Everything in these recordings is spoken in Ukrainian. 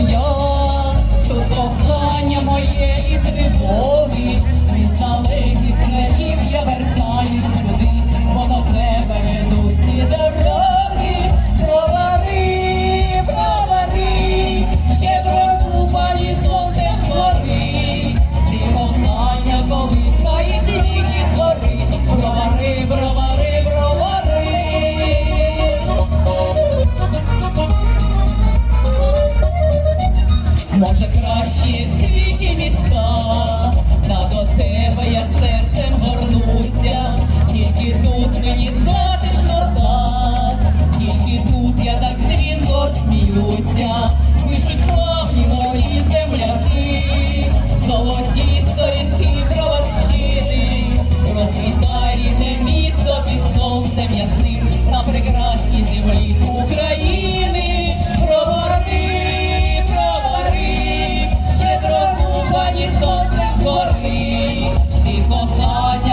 я, що кохання моє і тривога. і кохання.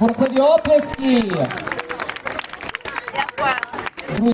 Vamos fazer uma pesquinha.